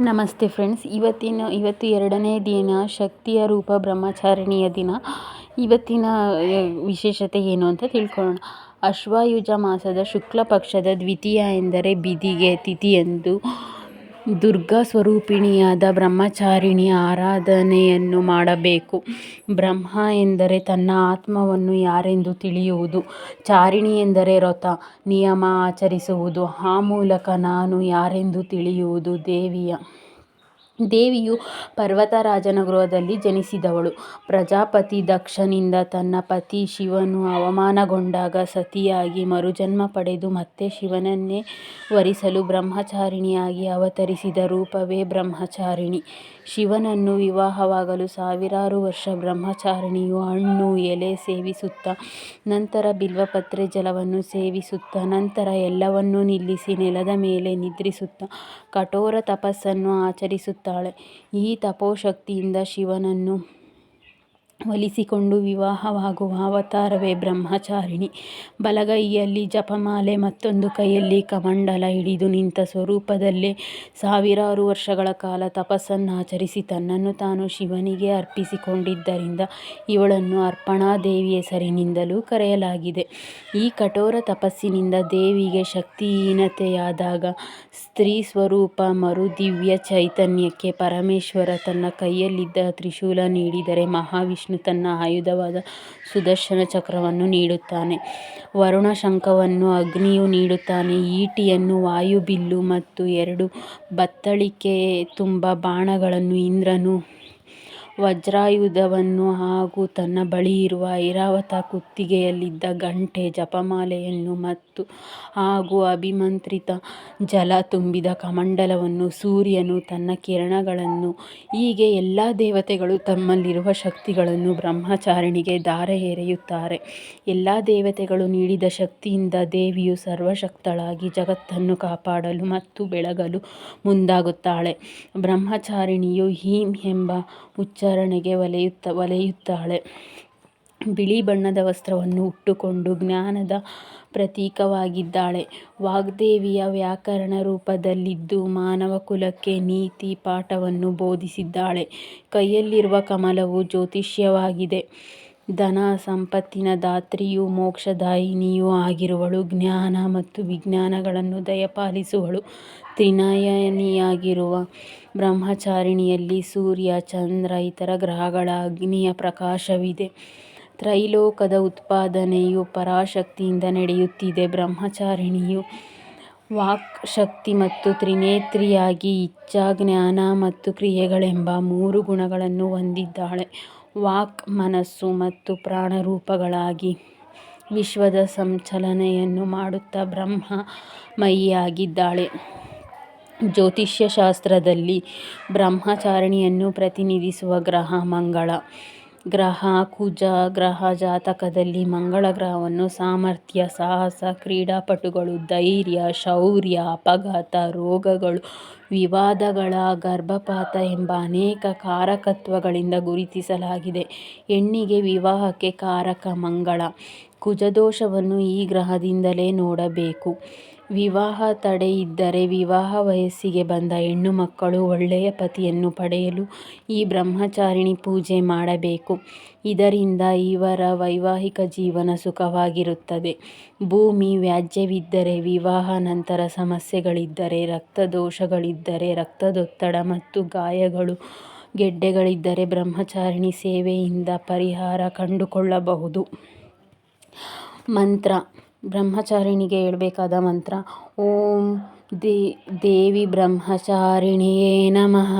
ನಮಸ್ತೆ ಫ್ರೆಂಡ್ಸ್. ಇವತ್ತಿನ, ಇವತ್ತು ಎರಡನೇ ದಿನ ಶಕ್ತಿಯ ರೂಪ ಬ್ರಹ್ಮಚಾರಿಣಿಯ ದಿನ. ಇವತ್ತಿನ ವಿಶೇಷತೆ ಏನು ಅಂತ ತಿಳ್ಕೊಳ್ಳೋಣ. ಅಶ್ವಾಯುಜ ಮಾಸದ ಶುಕ್ಲ ಪಕ್ಷದ ದ್ವಿತೀಯ ಎಂದರೆ ಬಿದಿಗೆ ತಿಥಿಯಂದು ದುರ್ಗಾ ಸ್ವರೂಪಿಣಿಯಾದ ಬ್ರಹ್ಮಚಾರಿಣಿಯ ಆರಾಧನೆಯನ್ನು ಮಾಡಬೇಕು. ಬ್ರಹ್ಮ ಎಂದರೆ ತನ್ನ ಆತ್ಮವನ್ನು ಯಾರೆಂದು ತಿಳಿಯುವುದು? ಚಾರಿಣಿ ಎಂದರೆ ವ್ರತ ನಿಯಮ ಆಚರಿಸುವುದು. ಆ ಮೂಲಕ ನಾನು ಯಾರೆಂದು ತಿಳಿಯುವುದು? ದೇವಿಯ ದೇವಿಯು ಪರ್ವತರಾಜನ ಗೃಹದಲ್ಲಿ ಜನಿಸಿದವಳು. ಪ್ರಜಾಪತಿ ದಕ್ಷನಿಂದ ತನ್ನ ಪತಿ ಶಿವನು ಅವಮಾನಗೊಂಡಾಗ ಸತಿಯಾಗಿ ಮರುಜನ್ಮ ಪಡೆದು ಮತ್ತೆ ಶಿವನನ್ನೇ ವರಿಸಲು ಬ್ರಹ್ಮಚಾರಿಣಿಯಾಗಿ ಅವತರಿಸಿದ ರೂಪವೇ ಬ್ರಹ್ಮಚಾರಿಣಿ. ಶಿವನನ್ನು ವಿವಾಹವಾಗಲು ಸಾವಿರಾರು ವರ್ಷ ಬ್ರಹ್ಮಚಾರಿಣಿಯು ಹಣ್ಣು, ಎಲೆ ಸೇವಿಸುತ್ತಾ, ನಂತರ ಬಿಲ್ವಪತ್ರೆ ಜಲವನ್ನು ಸೇವಿಸುತ್ತಾ, ನಂತರ ಎಲ್ಲವನ್ನೂ ನಿಲ್ಲಿಸಿ ನೆಲದ ಮೇಲೆ ನಿದ್ರಿಸುತ್ತಾ, ಕಠೋರ ತಪಸ್ಸನ್ನು ಆಚರಿಸುತ್ತಾಳೆ ಈ ತಪೋಶಕ್ತಿಯಿಂದ ಶಿವನನ್ನು ಒಲಿಸಿಕೊಂಡು ವಿವಾಹವಾಗುವ ಅವತಾರವೇ ಬ್ರಹ್ಮಚಾರಿಣಿ. ಬಲಗೈಯಲ್ಲಿ ಜಪಮಾಲೆ ಮತ್ತೊಂದು ಕೈಯಲ್ಲಿ ಕಮಂಡಲ ಹಿಡಿದು ನಿಂತ ಸ್ವರೂಪದಲ್ಲೇ ಸಾವಿರಾರು ವರ್ಷಗಳ ಕಾಲ ತಪಸ್ಸನ್ನಾಚರಿಸಿ ತನ್ನನ್ನು ತಾನು ಶಿವನಿಗೆ ಅರ್ಪಿಸಿಕೊಂಡಿದ್ದರಿಂದ ಇವಳನ್ನು ಅರ್ಪಣಾದೇವಿ ಹೆಸರಿನಿಂದಲೂ ಕರೆಯಲಾಗಿದೆ. ಈ ಕಠೋರ ತಪಸ್ಸಿನಿಂದ ದೇವಿಗೆ ಶಕ್ತಿಹೀನತೆಯಾದಾಗ ಸ್ತ್ರೀ ಸ್ವರೂಪ ಮರು ದಿವ್ಯ ಚೈತನ್ಯಕ್ಕೆ ಪರಮೇಶ್ವರ ತನ್ನ ಕೈಯಲ್ಲಿದ್ದ ತ್ರಿಶೂಲ ನೀಡಿದರೆ ಮಹಾವಿಷ್ಣು ತನ್ನ ಆಯುಧವಾದ ಸುದರ್ಶನ ಚಕ್ರವನ್ನು ನೀಡುತ್ತಾನೆ. ವರುಣ ಶಂಖವನ್ನು ಅಗ್ನಿಯು ನೀಡುತ್ತಾನೆ. ಈಟಿಯನ್ನು ವಾಯುಬಿಲ್ಲು ಮತ್ತು ಎರಡು ಬತ್ತಳಿಕೆ ತುಂಬ ಬಾಣಗಳನ್ನು ಇಂದ್ರನು ವಜ್ರಾಯುಧವನ್ನು ಹಾಗೂ ತನ್ನ ಬಳಿ ಇರುವ ಐರಾವತ ಕುತ್ತಿಗೆಯಲ್ಲಿದ್ದ ಗಂಟೆ, ಜಪಮಾಲೆಯನ್ನು ಮತ್ತು ಹಾಗೂ ಅಭಿಮಂತ್ರಿತ ಜಲ ತುಂಬಿದ ಕಮಂಡಲವನ್ನು ಸೂರ್ಯನು ತನ್ನ ಕಿರಣಗಳನ್ನು, ಹೀಗೆ ಎಲ್ಲ ದೇವತೆಗಳು ತಮ್ಮಲ್ಲಿರುವ ಶಕ್ತಿಗಳನ್ನು ಬ್ರಹ್ಮಚಾರಿಣಿಗೆ ಧಾರೆ ಎರೆಯುತ್ತಾರೆ. ಎಲ್ಲ ದೇವತೆಗಳು ನೀಡಿದ ಶಕ್ತಿಯಿಂದ ದೇವಿಯು ಸರ್ವಶಕ್ತಳಾಗಿ ಜಗತ್ತನ್ನು ಕಾಪಾಡಲು ಮತ್ತು ಬೆಳಗಲು ಮುಂದಾಗುತ್ತಾಳೆ. ಬ್ರಹ್ಮಚಾರಿಣಿಯು ಹೀಂ ಎಂಬ ಉಚ್ಚಾರಣೆಗೆ ಒಲೆಯುತ್ತ, ಒಲೆಯುತ್ತಾಳೆ. ಬಿಳಿ ಬಣ್ಣದ ವಸ್ತ್ರವನ್ನು ಉಟ್ಟುಕೊಂಡು ಜ್ಞಾನದ ಪ್ರತೀಕವಾಗಿದ್ದಾಳೆ. ವಾಗ್ದೇವಿಯ ವ್ಯಾಕರಣ ರೂಪದಲ್ಲಿದ್ದು ಮಾನವ ಕುಲಕ್ಕೆ ನೀತಿ ಪಾಠವನ್ನು ಬೋಧಿಸಿದ್ದಾಳೆ. ಕೈಯಲ್ಲಿರುವ ಕಮಲವು ಜ್ಯೋತಿಷ್ಯವಾಗಿದೆ. ಧನ ಸಂಪತ್ತಿನ ದಾತ್ರಿಯೂ ಮೋಕ್ಷದಾಯಿನಿಯೂ ಆಗಿರುವಳು. ಜ್ಞಾನ ಮತ್ತು ವಿಜ್ಞಾನಗಳನ್ನು ದಯಪಾಲಿಸುವಳು. ತ್ರಿನಯನಿಯಾಗಿರುವ ಬ್ರಹ್ಮಚಾರಿಣಿಯಲ್ಲಿ ಸೂರ್ಯ, ಚಂದ್ರ ಇತರ ಗ್ರಹಗಳ ಅಗ್ನಿಯ ಪ್ರಕಾಶವಿದೆ. ತ್ರೈಲೋಕದ ಉತ್ಪಾದನೆಯು ಪರಾಶಕ್ತಿಯಿಂದ ನಡೆಯುತ್ತಿದೆ. ಬ್ರಹ್ಮಚಾರಿಣಿಯು ವಾಕ್ ಶಕ್ತಿ ಮತ್ತು ತ್ರಿನೇತ್ರಿಯಾಗಿ ಇಚ್ಛಾ ಜ್ಞಾನ ಮತ್ತು ಕ್ರಿಯೆಗಳೆಂಬ ಮೂರು ಗುಣಗಳನ್ನು ಹೊಂದಿದ್ದಾಳೆ. ವಾಕ್ ಮನಸ್ಸು ಮತ್ತು ಪ್ರಾಣರೂಪಗಳಾಗಿ ವಿಶ್ವದ ಸಂಚಲನೆಯನ್ನು ಮಾಡುತ್ತಾ ಬ್ರಹ್ಮಮಯಿಯಾಗಿದ್ದಾಳೆ. ಜ್ಯೋತಿಷ್ಯಶಾಸ್ತ್ರದಲ್ಲಿ ಬ್ರಹ್ಮಚಾರಿಣಿಯನ್ನು ಪ್ರತಿನಿಧಿಸುವ ಗ್ರಹ ಮಂಗಳ. ಗ್ರಹ, ಕುಜ ಗ್ರಹ ಜಾತಕದಲ್ಲಿ ಮಂಗಳ ಗ್ರಹವನ್ನು ಸಾಮರ್ಥ್ಯ, ಸಾಹಸ, ಕ್ರೀಡಾಪಟುಗಳು, ಧೈರ್ಯ, ಶೌರ್ಯ, ಅಪಘಾತ, ರೋಗಗಳು, ವಿವಾದಗಳ, ಗರ್ಭಪಾತ ಎಂಬ ಅನೇಕ ಕಾರಕತ್ವಗಳಿಂದ ಗುರುತಿಸಲಾಗಿದೆ. ಹೆಣ್ಣಿಗೆ ವಿವಾಹಕ್ಕೆ ಕಾರಕ ಮಂಗಳ. ಕುಜದೋಷವನ್ನು ಈ ಗ್ರಹದಿಂದಲೇ ನೋಡಬೇಕು. ವಿವಾಹ ತಡೆ ಇದ್ದರೆ ವಿವಾಹ ವಯಸ್ಸಿಗೆ ಬಂದ ಹೆಣ್ಣು ಮಕ್ಕಳು ಒಳ್ಳೆಯ ಪತಿಯನ್ನು ಪಡೆಯಲು ಈ ಬ್ರಹ್ಮಚಾರಿಣಿ ಪೂಜೆ ಮಾಡಬೇಕು. ಇದರಿಂದ ಇವರ ವೈವಾಹಿಕ ಜೀವನ ಸುಖವಾಗಿರುತ್ತದೆ. ಭೂಮಿ ವ್ಯಾಜ್ಯವಿದ್ದರೆ ವಿವಾಹ, ನಂತರ ಸಮಸ್ಯೆಗಳಿದ್ದರೆ ರಕ್ತದೋಷಗಳಿದ್ದರೆ ರಕ್ತದೊತ್ತಡ ಮತ್ತು ಗಾಯಗಳು, ಗೆಡ್ಡೆಗಳಿದ್ದರೆ ಬ್ರಹ್ಮಚಾರಿಣಿ ಸೇವೆಯಿಂದ ಪರಿಹಾರ ಕಂಡುಕೊಳ್ಳಬಹುದು. ಮಂತ್ರ ಬ್ರಹ್ಮಚಾರಿಣಿಗೆ ಹೇಳಬೇಕಾದ ಮಂತ್ರ, ಓಂ ದೇವಿ ಬ್ರಹ್ಮಚಾರಿಣಿಯೇ ನಮಃ.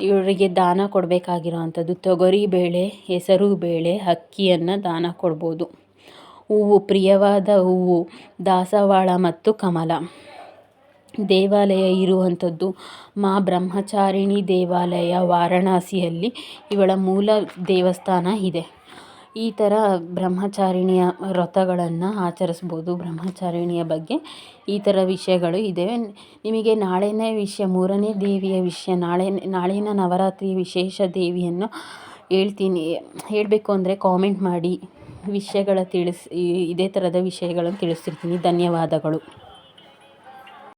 ಇವರಿಗೆ ದಾನ ಕೊಡಬೇಕಾಗಿರುವಂಥದ್ದು, ತೊಗರಿ ಬೇಳೆ, ಹೆಸರು ಬೇಳೆ, ಅಕ್ಕಿಯನ್ನು ದಾನ ಕೊಡ್ಬೋದು. ಹೂವು ಪ್ರಿಯವಾದ ಹೂವು, ದಾಸವಾಳ ಮತ್ತು ಕಮಲ. ದೇವಾಲಯ ಇರುವಂಥದ್ದು, ಮಾ ಬ್ರಹ್ಮಚಾರಿಣಿ ದೇವಾಲಯ ವಾರಣಾಸಿಯಲ್ಲಿ ಇವಳ ಮೂಲ ದೇವಸ್ಥಾನ ಇದೆ. ಈ ಥರ ಬ್ರಹ್ಮಚಾರಿಣಿಯ ವ್ರತಗಳನ್ನು ಆಚರಿಸ್ಬೋದು. ಬ್ರಹ್ಮಚಾರಿಣಿಯ ಬಗ್ಗೆ ಈ ಥರ ವಿಷಯಗಳು ಇದೆ ನಿಮಗೆ ನಾಳೆನೇ ವಿಷಯ, ಮೂರನೇ ದೇವಿಯ ವಿಷಯ, ನಾಳೆ, ನಾಳಿನ ನವರಾತ್ರಿ ವಿಶೇಷ ದೇವಿಯನ್ನು ಹೇಳ್ತೀನಿ. ಹೇಳಬೇಕು ಅಂದರೆ ಕಾಮೆಂಟ್ ಮಾಡಿ ವಿಷಯಗಳ ತಿಳಿಸಿ ಇದೇ ಥರದ ವಿಷಯಗಳನ್ನು ತಿಳಿಸ್ತಿರ್ತೀನಿ. ಧನ್ಯವಾದಗಳು.